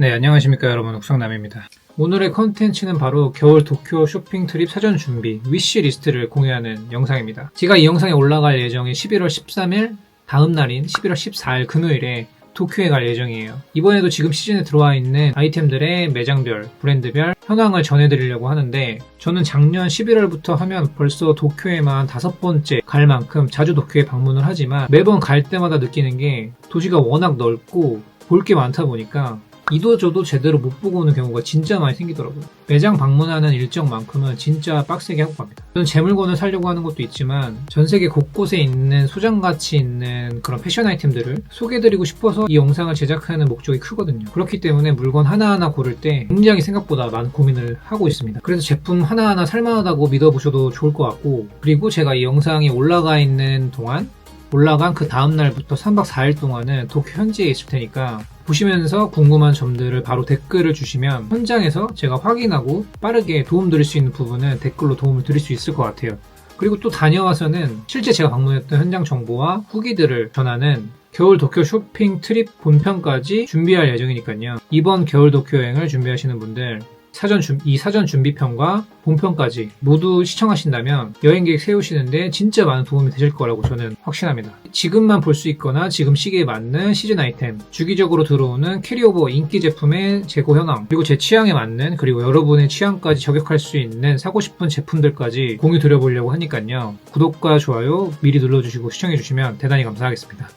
네, 안녕하십니까 여러분, 옥성남입니다. 오늘의 컨텐츠는 바로 겨울 도쿄 쇼핑 트립 사전 준비 위시 리스트를 공유하는 영상입니다. 제가 이 영상에 올라갈 예정인 11월 13일 다음 날인 11월 14일 금요일에 도쿄에 갈 예정이에요. 이번에도 지금 시즌에 들어와 있는 아이템들의 매장별, 브랜드별 현황을 전해드리려고 하는데 저는 작년 11월부터 하면 벌써 도쿄에만 다섯 번째 갈 만큼 자주 도쿄에 방문을 하지만 매번 갈 때마다 느끼는 게 도시가 워낙 넓고 볼 게 많다 보니까 이도 저도 제대로 못 보고 오는 경우가 진짜 많이 생기더라고요. 매장 방문하는 일정만큼은 진짜 빡세게 하고 갑니다. 저는 제 물건을 사려고 하는 것도 있지만 전 세계 곳곳에 있는 소장 가치 있는 그런 패션 아이템들을 소개해드리고 싶어서 이 영상을 제작하는 목적이 크거든요. 그렇기 때문에 물건 하나하나 고를 때 굉장히 생각보다 많은 고민을 하고 있습니다. 그래서 제품 하나하나 살만하다고 믿어보셔도 좋을 것 같고 그리고 제가 이 영상이 올라가 있는 동안 올라간 그 다음날부터 3박 4일 동안은 도쿄 현지에 있을 테니까 보시면서 궁금한 점들을 바로 댓글을 주시면 현장에서 제가 확인하고 빠르게 도움 드릴 수 있는 부분은 댓글로 도움을 드릴 수 있을 것 같아요. 그리고 또 다녀와서는 실제 제가 방문했던 현장 정보와 후기들을 전하는 겨울 도쿄 쇼핑 트립 본편까지 준비할 예정이니까요. 이번 겨울 도쿄 여행을 준비하시는 분들 사전 준- 이 사전 준비편과 본편까지 모두 시청하신다면 여행 계획 세우시는데 진짜 많은 도움이 되실 거라고 저는 확신합니다. 지금만 볼 수 있거나 지금 시기에 맞는 시즌 아이템, 주기적으로 들어오는 캐리오버 인기 제품의 재고 현황, 그리고 제 취향에 맞는 그리고 여러분의 취향까지 저격할 수 있는 사고 싶은 제품들까지 공유 드려보려고 하니까요. 구독과 좋아요 미리 눌러주시고 시청해주시면 대단히 감사하겠습니다.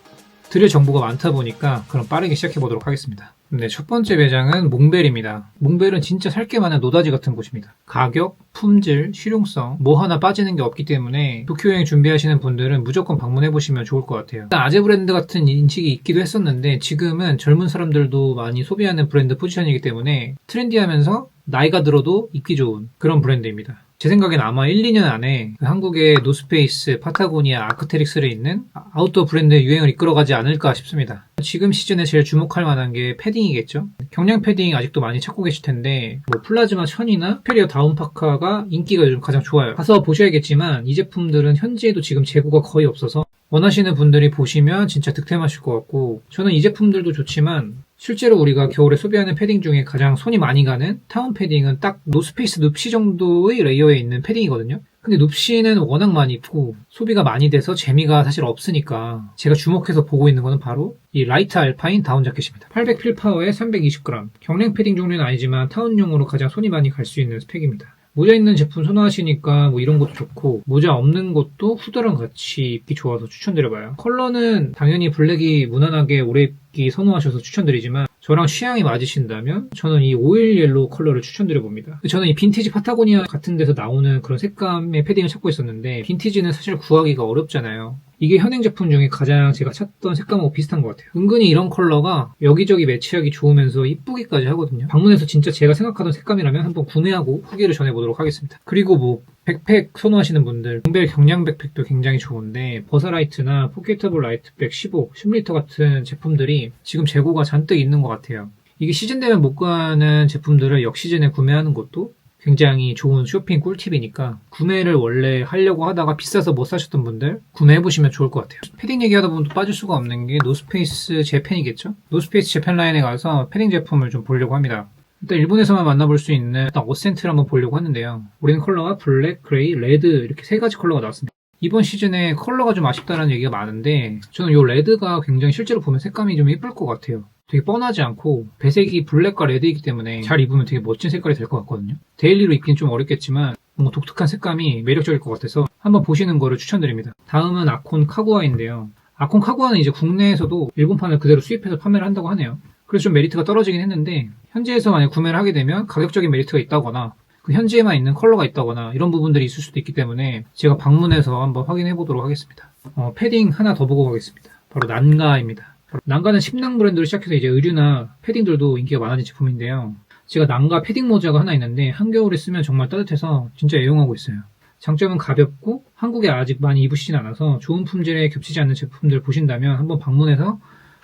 드릴 정보가 많다 보니까 그럼 빠르게 시작해 보도록 하겠습니다. 네, 첫 번째 매장은 몽벨입니다. 몽벨은 진짜 살 게 많은 노다지 같은 곳입니다. 가격, 품질, 실용성 뭐 하나 빠지는 게 없기 때문에 도쿄 여행 준비하시는 분들은 무조건 방문해 보시면 좋을 것 같아요. 일단 아재 브랜드 같은 인식이 있기도 했었는데 지금은 젊은 사람들도 많이 소비하는 브랜드 포지션이기 때문에 트렌디하면서 나이가 들어도 입기 좋은 그런 브랜드입니다. 제 생각엔 아마 1, 2년 안에 그 한국의 노스페이스, 파타고니아, 아크테릭스를 있는 아웃도어 브랜드의 유행을 이끌어가지 않을까 싶습니다. 지금 시즌에 제일 주목할 만한 게 패딩이겠죠? 경량 패딩 아직도 많이 찾고 계실 텐데 뭐 플라즈마 천이나 페리어 다운 파카가 인기가 요즘 가장 좋아요. 가서 보셔야겠지만 이 제품들은 현지에도 지금 재고가 거의 없어서 원하시는 분들이 보시면 진짜 득템하실 것 같고 저는 이 제품들도 좋지만 실제로 우리가 겨울에 소비하는 패딩 중에 가장 손이 많이 가는 타운 패딩은 딱 노스페이스 눕시 정도의 레이어에 있는 패딩이거든요. 근데 눕시는 워낙 많이 입고 소비가 많이 돼서 재미가 사실 없으니까 제가 주목해서 보고 있는 거는 바로 이 라이트 알파인 다운 자켓입니다. 800 필파워에 320g. 경량 패딩 종류는 아니지만 타운용으로 가장 손이 많이 갈 수 있는 스펙입니다. 모자 있는 제품 선호하시니까 뭐 이런 것도 좋고 모자 없는 것도 후드랑 같이 입기 좋아서 추천드려봐요. 컬러는 당연히 블랙이 무난하게 오래 입기 선호하셔서 추천드리지만 저랑 취향이 맞으신다면 저는 이 오일 옐로우 컬러를 추천드려 봅니다. 저는 이 빈티지 파타고니아 같은 데서 나오는 그런 색감의 패딩을 찾고 있었는데 빈티지는 사실 구하기가 어렵잖아요. 이게 현행 제품 중에 가장 제가 찾던 색감하고 비슷한 것 같아요. 은근히 이런 컬러가 여기저기 매치하기 좋으면서 이쁘기까지 하거든요. 방문해서 진짜 제가 생각하던 색감이라면 한번 구매하고 후기를 전해보도록 하겠습니다. 그리고 뭐 백팩 선호하시는 분들 몽벨 경량 백팩도 굉장히 좋은데 버사라이트나 포켓터블 라이트백 15, 10리터 같은 제품들이 지금 재고가 잔뜩 있는 것 같아요. 이게 시즌 되면 못 가는 제품들을 역 시즌에 구매하는 것도 굉장히 좋은 쇼핑 꿀팁이니까 구매를 원래 하려고 하다가 비싸서 못 사셨던 분들 구매해보시면 좋을 것 같아요. 패딩 얘기하다 보면 또 빠질 수가 없는 게 노스페이스 재팬이겠죠? 노스페이스 재팬 라인에 가서 패딩 제품을 좀 보려고 합니다. 일단 일본에서만 만나볼 수 있는 일단 어센트를 한번 보려고 하는데요. 우리는 컬러가 블랙, 그레이, 레드 이렇게 세 가지 컬러가 나왔습니다. 이번 시즌에 컬러가 좀 아쉽다는 얘기가 많은데 저는 이 레드가 굉장히 실제로 보면 색감이 좀 예쁠 것 같아요. 되게 뻔하지 않고 배색이 블랙과 레드이기 때문에 잘 입으면 되게 멋진 색깔이 될 것 같거든요. 데일리로 입긴 좀 어렵겠지만 뭔가 독특한 색감이 매력적일 것 같아서 한번 보시는 거를 추천드립니다. 다음은 아콘 카구아인데요. 아콘 카구아는 이제 국내에서도 일본판을 그대로 수입해서 판매를 한다고 하네요. 그래서 좀 메리트가 떨어지긴 했는데 현지에서 만약 구매를 하게 되면 가격적인 메리트가 있다거나 그 현지에만 있는 컬러가 있다거나 이런 부분들이 있을 수도 있기 때문에 제가 방문해서 한번 확인해 보도록 하겠습니다. 어, 패딩 하나 더 보고 가겠습니다. 바로 난가입니다. 난가는 심낭 브랜드로 시작해서 이제 의류나 패딩들도 인기가 많아진 제품인데요. 제가 난가 패딩 모자가 하나 있는데 한겨울에 쓰면 정말 따뜻해서 진짜 애용하고 있어요. 장점은 가볍고 한국에 아직 많이 입으시진 않아서 좋은 품질에 겹치지 않는 제품들 보신다면 한번 방문해서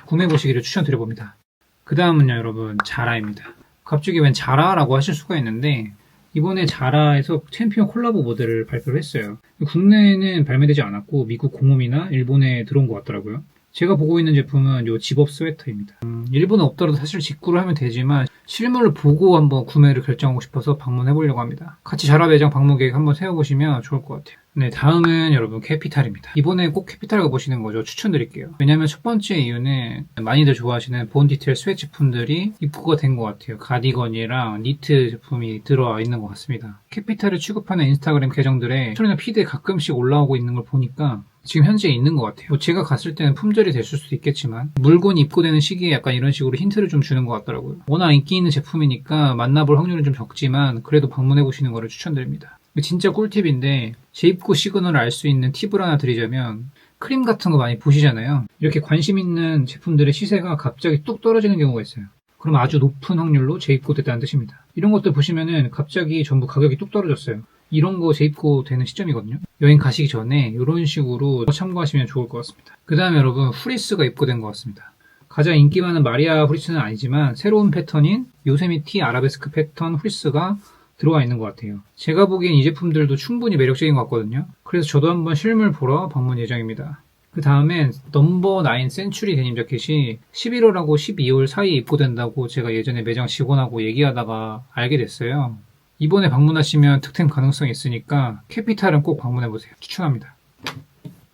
구매해 보시기를 추천드려봅니다. 그 다음은요 여러분 자라입니다. 갑자기 웬 자라라고 하실 수가 있는데 이번에 자라에서 챔피언 콜라보 모델을 발표를 했어요. 국내에는 발매되지 않았고 미국 공홈이나 일본에 들어온 것 같더라고요. 제가 보고 있는 제품은 요 집업 스웨터입니다. 음, 일본은 없더라도 사실 직구를 하면 되지만 실물을 보고 한번 구매를 결정하고 싶어서 방문해 보려고 합니다. 같이 자라 매장 방문 계획 한번 세워보시면 좋을 것 같아요. 네, 다음은 여러분 캐피탈입니다. 이번에 꼭 캐피탈 가보시는 거죠. 추천드릴게요. 왜냐면 첫 번째 이유는 많이들 좋아하시는 본 디테일 스웨트 제품들이 입고가 된 것 같아요. 가디건이랑 니트 제품이 들어와 있는 것 같습니다. 캐피탈을 취급하는 인스타그램 계정들에 스토리나 피드에 가끔씩 올라오고 있는 걸 보니까 지금 현재 있는 것 같아요. 뭐 제가 갔을 때는 품절이 됐을 수도 있겠지만 물건이 입고되는 시기에 약간 이런 식으로 힌트를 좀 주는 것 같더라고요. 워낙 인기 있는 제품이니까 만나볼 확률은 좀 적지만 그래도 방문해 보시는 거를 추천드립니다. 진짜 꿀팁인데 재입고 시그널을 알 수 있는 팁을 하나 드리자면 크림 같은 거 많이 보시잖아요. 이렇게 관심 있는 제품들의 시세가 갑자기 뚝 떨어지는 경우가 있어요. 그럼 아주 높은 확률로 재입고 됐다는 뜻입니다. 이런 것들 보시면은 갑자기 전부 가격이 뚝 떨어졌어요. 이런 거 재입고 되는 시점이거든요. 여행 가시기 전에 이런 식으로 참고하시면 좋을 것 같습니다. 그 다음에 여러분 후리스가 입고된 것 같습니다. 가장 인기 많은 마리아 후리스는 아니지만 새로운 패턴인 요세미티 아라베스크 패턴 후리스가 들어가 있는 것 같아요. 제가 보기엔 이 제품들도 충분히 매력적인 것 같거든요. 그래서 저도 한번 실물 보러 방문 예정입니다. 그 다음엔 넘버 9 센츄리 데님 자켓이 11월하고 12월 사이에 입고된다고 제가 예전에 매장 직원하고 얘기하다가 알게 됐어요. 이번에 방문하시면 득템 가능성이 있으니까 캐피탈은 꼭 방문해보세요. 추천합니다.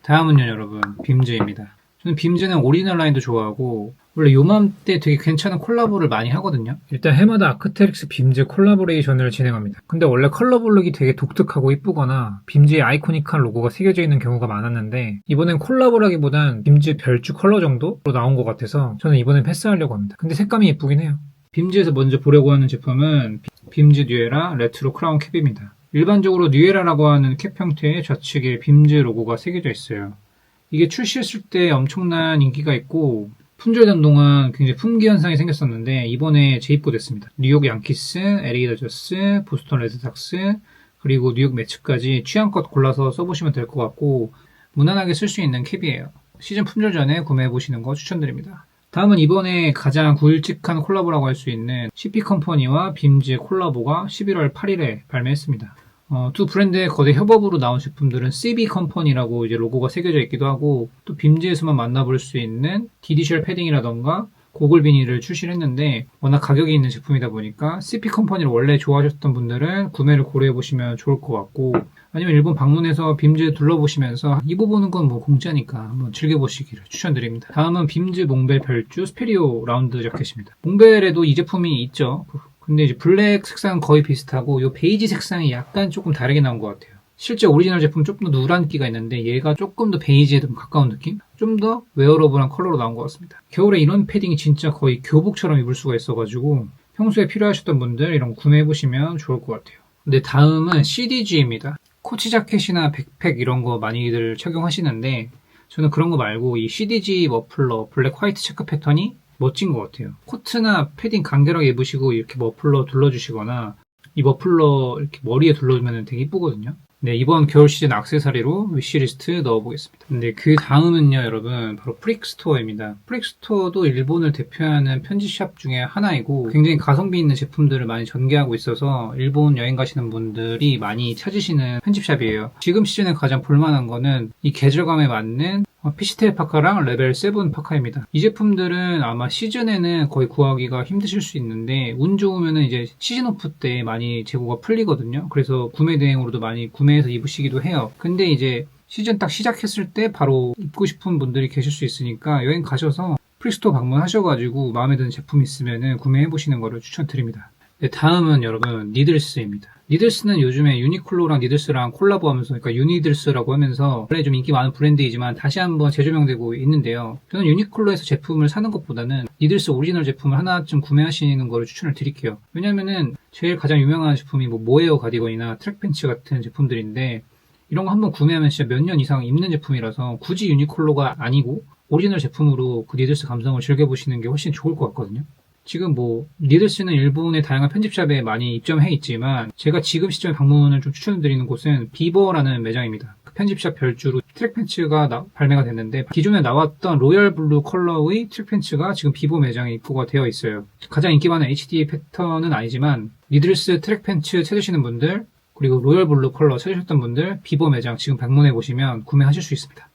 다음은요 여러분 빔즈입니다. 저는 빔즈는 오리지널 라인도 좋아하고 원래 요맘때 되게 괜찮은 콜라보를 많이 하거든요. 일단 해마다 아크테릭스 빔즈 콜라보레이션을 진행합니다. 근데 원래 컬러 블록이 되게 독특하고 이쁘거나 빔즈의 아이코닉한 로고가 새겨져 있는 경우가 많았는데 이번엔 콜라보라기보단 빔즈 별주 컬러 정도로 나온 것 같아서 저는 이번엔 패스하려고 합니다. 근데 색감이 이쁘긴 해요. 빔즈에서 먼저 보려고 하는 제품은 빔즈 뉴에라 레트로 크라운 캡입니다. 일반적으로 뉴에라라고 하는 캡 형태의 좌측에 빔즈 로고가 새겨져 있어요. 이게 출시했을 때 엄청난 인기가 있고 품절된 동안 굉장히 품귀 현상이 생겼었는데 이번에 재입고됐습니다. 뉴욕 양키스, LA 더저스, 보스턴 레드삭스 그리고 뉴욕 매츠까지 취향껏 골라서 써보시면 될 것 같고 무난하게 쓸 수 있는 캡이에요. 시즌 품절 전에 구매해 보시는 거 추천드립니다. 다음은 이번에 가장 굵직한 콜라보라고 할 수 있는 CP 컴퍼니와 빔즈의 콜라보가 11월 8일에 발매했습니다. 어, 두 브랜드의 거대 협업으로 나온 제품들은 CB 컴퍼니라고 이제 로고가 새겨져 있기도 하고 또 빔즈에서만 만나볼 수 있는 디디셜 패딩이라던가 고글 비닐을 출시를 했는데 워낙 가격이 있는 제품이다 보니까 CP 컴퍼니를 원래 좋아하셨던 분들은 구매를 고려해 보시면 좋을 것 같고 아니면 일본 방문해서 빔즈 둘러보시면서 입어보는 건 뭐 공짜니까 한번 즐겨보시기를 추천드립니다. 다음은 빔즈 몽벨 별주 스페리오 라운드 자켓입니다. 몽벨에도 이 제품이 있죠. 근데 이제 블랙 색상은 거의 비슷하고 이 베이지 색상이 약간 조금 다르게 나온 것 같아요. 실제 오리지널 제품 은 조금 더 누란기가 있는데 얘가 조금 더 베이지에 좀 가까운 느낌? 좀 더 웨어러블한 컬러로 나온 것 같습니다. 겨울에 이런 패딩이 진짜 거의 교복처럼 입을 수가 있어가지고 평소에 필요하셨던 분들 이런 거 구매해보시면 좋을 것 같아요. 근데 다음은 CDG입니다. 코치 자켓이나 백팩 이런 거 많이들 착용하시는데 저는 그런 거 말고 이 CDG 머플러 블랙 화이트 체크 패턴이 멋진 것 같아요. 코트나 패딩 간결하게 입으시고 이렇게 머플러 둘러주시거나 이 머플러 이렇게 머리에 둘러주면 되게 이쁘거든요. 네, 이번 겨울 시즌 악세사리로 위시리스트 넣어보겠습니다. 근데 그 다음은요, 여러분, 바로 프릭스토어입니다. 프릭스토어도 일본을 대표하는 편집샵 중에 하나이고, 굉장히 가성비 있는 제품들을 많이 전개하고 있어서, 일본 여행 가시는 분들이 많이 찾으시는 편집샵이에요. 지금 시즌에 가장 볼만한 거는 이 계절감에 맞는 피시텔 파카랑 레벨 7 파카입니다. 이 제품들은 아마 시즌에는 거의 구하기가 힘드실 수 있는데 운 좋으면 이제 시즌 오프 때 많이 재고가 풀리거든요. 그래서 구매 대행으로도 많이 구매해서 입으시기도 해요. 근데 이제 시즌 딱 시작했을 때 바로 입고 싶은 분들이 계실 수 있으니까 여행 가셔서 프리스토어 방문하셔가지고 마음에 드는 제품 있으면 구매해 보시는 거를 추천드립니다. 네, 다음은 여러분 니들스입니다. 니들스는 요즘에 유니클로랑 니들스랑 콜라보하면서 그러니까 유니들스라고 하면서 원래 좀 인기 많은 브랜드이지만 다시 한번 재조명되고 있는데요. 저는 유니클로에서 제품을 사는 것보다는 니들스 오리지널 제품을 하나쯤 구매하시는 거를 추천을 드릴게요. 왜냐면은 제일 가장 유명한 제품이 뭐 모에어 가디건이나 트랙 팬츠 같은 제품들인데 이런 거 한번 구매하면 진짜 몇 년 이상 입는 제품이라서 굳이 유니클로가 아니고 오리지널 제품으로 그 니들스 감성을 즐겨보시는 게 훨씬 좋을 것 같거든요. 지금 뭐 니들스는 일본의 다양한 편집샵에 많이 입점해 있지만 제가 지금 시점에 방문을 좀 추천드리는 곳은 비버라는 매장입니다. 그 편집샵 별주로 트랙 팬츠가 나- 발매가 됐는데 기존에 나왔던 로열 블루 컬러의 트랙 팬츠가 지금 비버 매장에 입고가 되어 있어요. 가장 인기 많은 HD 패턴은 아니지만 니들스 트랙 팬츠 찾으시는 분들 그리고 로열 블루 컬러 찾으셨던 분들 비버 매장 지금 방문해 보시면 구매하실 수 있습니다.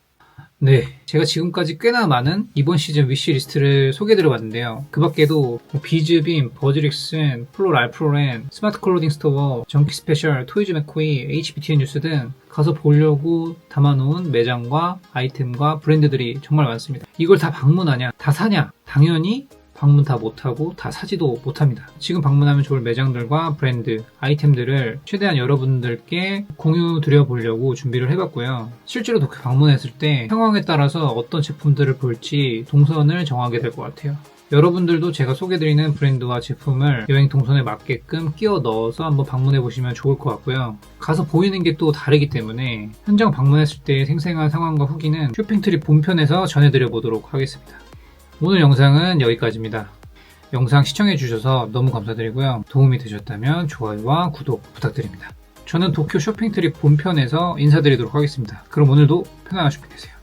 네, 제가 지금까지 꽤나 많은 이번 시즌 위시리스트를 소개해드려봤는데요. 그 밖에도 뭐 비즈빔, 버즈릭슨, 플로 랄프로렌, 스마트 클로딩 스토어, 정키 스페셜, 토이즈 맥코이, HBTN 뉴스 등 가서 보려고 담아놓은 매장과 아이템과 브랜드들이 정말 많습니다. 이걸 다 방문하냐? 다 사냐? 당연히 방문 다 못하고 다 사지도 못합니다. 지금 방문하면 좋을 매장들과 브랜드, 아이템들을 최대한 여러분들께 공유 드려보려고 준비를 해봤고요. 실제로 도쿄 방문했을 때 상황에 따라서 어떤 제품들을 볼지 동선을 정하게 될 것 같아요. 여러분들도 제가 소개드리는 브랜드와 제품을 여행 동선에 맞게끔 끼워 넣어서 한번 방문해 보시면 좋을 것 같고요. 가서 보이는 게 또 다르기 때문에 현장 방문했을 때 생생한 상황과 후기는 쇼핑 트립 본편에서 전해드려 보도록 하겠습니다. 오늘 영상은 여기까지입니다. 영상 시청해주셔서 너무 감사드리고요. 도움이 되셨다면 좋아요와 구독 부탁드립니다. 저는 도쿄 쇼핑 트립 본편에서 인사드리도록 하겠습니다. 그럼 오늘도 편안한 쇼핑 되세요.